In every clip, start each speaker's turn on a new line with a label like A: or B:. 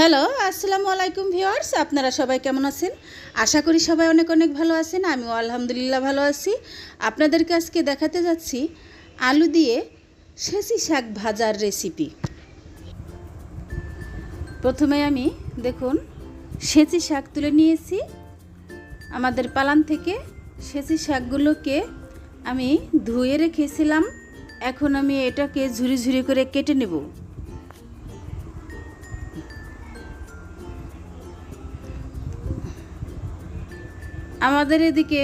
A: Hello, আসসালামু আলাইকুম viewers, আপনারা সবাই কেমন আছেন? আশা করি সবাই অনেক অনেক ভালো আছেন, আমিও আলহামদুলিল্লাহ ভালো আছি। আপনাদেরকে আজকে দেখাতে যাচ্ছি আলু দিয়ে সেচি শাক ভাজার রেসিপি প্রথমে আমি, দেখুন, সেচি শাক তুলে নিয়েছি। আমাদের পালান থেকে সেচি শাকগুলোকে আমি ধুয়ে রেখেছিলাম। এখন আমি এটাকে ঝুরি ঝুরি করে কেটে নেব। আমাদের এদিকে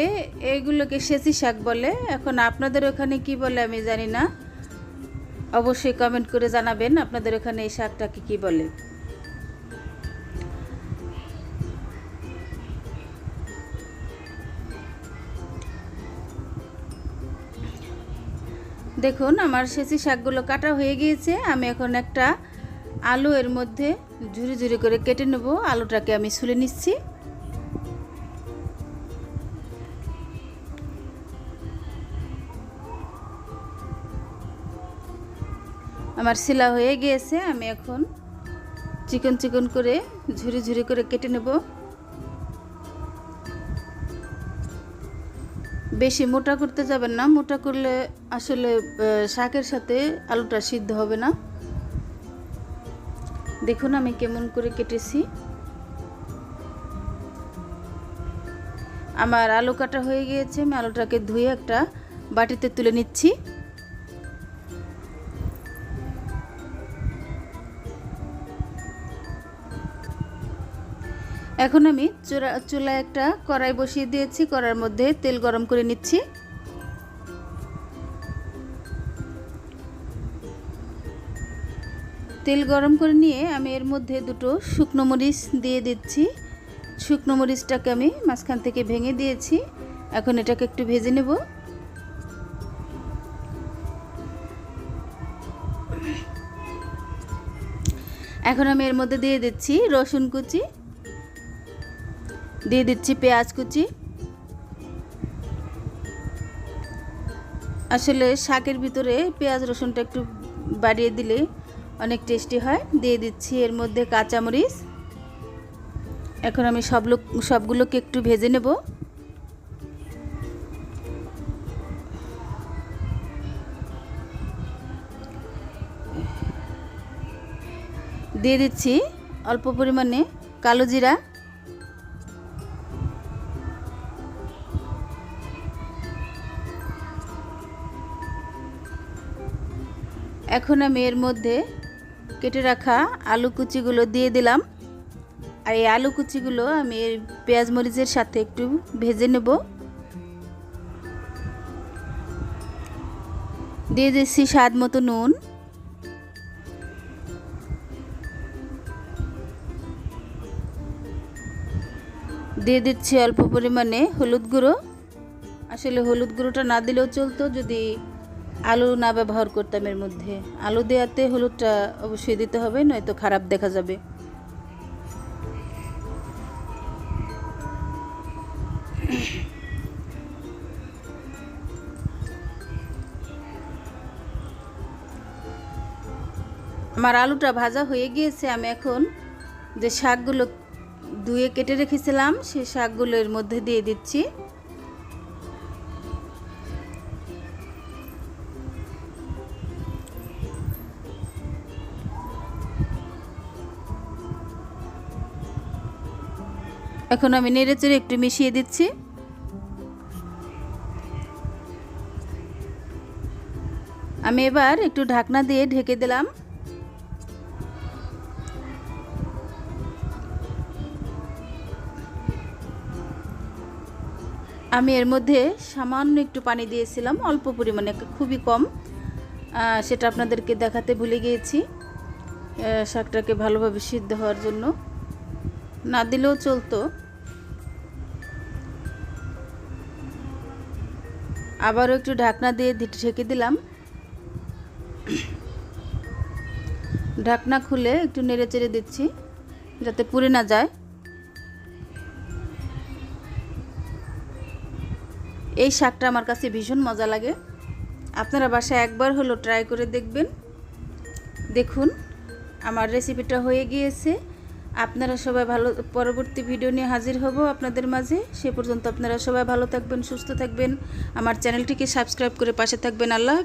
A: এইগুলোকে সেচি শাক বলে। এখন আপনাদের ওখানে কি বলে আমি জানি না। অবশ্যই কমেন্ট করে জানাবেন আপনাদের ওখানে এই শাকটাকে কি বলে। দেখুন, আমার সেচি শাকগুলো কাটা হয়ে গিয়েছে। আমি এখন একটা আলু এর মধ্যে ঝুরি ঝুরি করে কেটে নেব। আলুটাকে আমি ছুলে নিচ্ছি। আমার শিলা হয়ে গিয়েছে, আমি এখন চিকন চিকন করে, ঝুরি ঝুরি করে কেটে নেব। বেশি মোটা করতে যাবেন না, মোটা করলে আসলে শাকের সাথে আলুটা সিদ্ধ হবে না। দেখুন আমি কেমন করে কেটেছি। আমার আলু কাটা হয়ে গিয়েছে, আমি আলুটাকে ধুয়ে একটা বাটিতে তুলে নিচ্ছি। এখন আমি চূড়া চুলায় একটা কড়াই বসিয়ে দিয়েছি কড়ার মধ্যে তেল গরম করে নিচ্ছি। তেল গরম করে নিয়ে আমি এর মধ্যে দুটো শুকনো মরিচ দিয়ে দিচ্ছি। শুকনো মরিচটাকে আমি মাঝখান থেকে ভেঙে দিয়েছি। এখন এটাকে একটু ভেজে নেব। এখন আমি এর মধ্যে দিয়ে দিচ্ছি রসুন কুচি। দিয়ে দিচ্ছি পেঁয়াজ কুচি। আসলে শাকের ভিতরে পেঁয়াজ রসুনটা একটু বাড়িয়ে দিলে অনেক টেস্টি হয়। দিয়ে দিচ্ছি এর মধ্যে কাঁচামরিচ। এখন আমি সব লোক, সবগুলোকে একটু ভেজে নেব। দিয়ে দিচ্ছি অল্প পরিমাণে কালো জিরা। এখন আমি এর মধ্যে কেটে রাখা আলু কুচিগুলো দিয়ে দিলাম। আর এই আলু কুচিগুলো আমি এই পেঁয়াজ মরিচের সাথে একটু ভেজে নেব। দিয়ে দিচ্ছি স্বাদ মতো নুন। দিয়ে দিচ্ছি অল্প পরিমাণে হলুদ গুঁড়ো। আসলে হলুদ গুঁড়োটা না দিলেও চলতো, যদি আলু না ব্যবহার করতাম এর মধ্যে। আলু দেওয়াতে হলুদটা অবশ্যই দিতে হবে, নয়তো খারাপ দেখা যাবে। আমার আলুটা ভাজা হয়ে গিয়েছে, আমি এখন যে শাকগুলো ধুয়ে কেটে রেখেছিলাম, সেই শাকগুলো এর মধ্যে দিয়ে দিচ্ছি। এখন আমি নেড়ে চেড়ে একটু মিশিয়ে দিচ্ছি। আমি এবার একটু ঢাকনা দিয়ে ঢেকে দিলাম। আমি এর মধ্যে সামান্য একটু পানি দিয়েছিলাম, অল্প পরিমাণে, খুবই কম। সেটা আপনাদেরকে দেখাতে ভুলে গিয়েছি। শাকটাকে ভালোভাবে সিদ্ধ হওয়ার জন্য। না দিলেও চলতো। আবারও একটু ঢাকনা দিয়ে ঢেকে দিলাম। ঢাকনা খুলে একটু নেড়ে চেড়ে দিচ্ছি, যাতে পুড়ে না যায়। এই শাকটা আমার কাছে ভীষণ মজা লাগে। আপনারা বাসায় একবার হলো ট্রাই করে দেখবেন। দেখুন, আমার রেসিপিটা হয়ে গিয়েছে। আপনারা সবাই ভালো, পরবর্তী ভিডিও নিয়ে হাজির হব আপনাদের মাঝে। সে পর্যন্ত আপনারা সবাই ভালো থাকবেন, সুস্থ থাকবেন। আমার চ্যানেলটিকে সাবস্ক্রাইব করে পাশে থাকবেন। আল্লাহ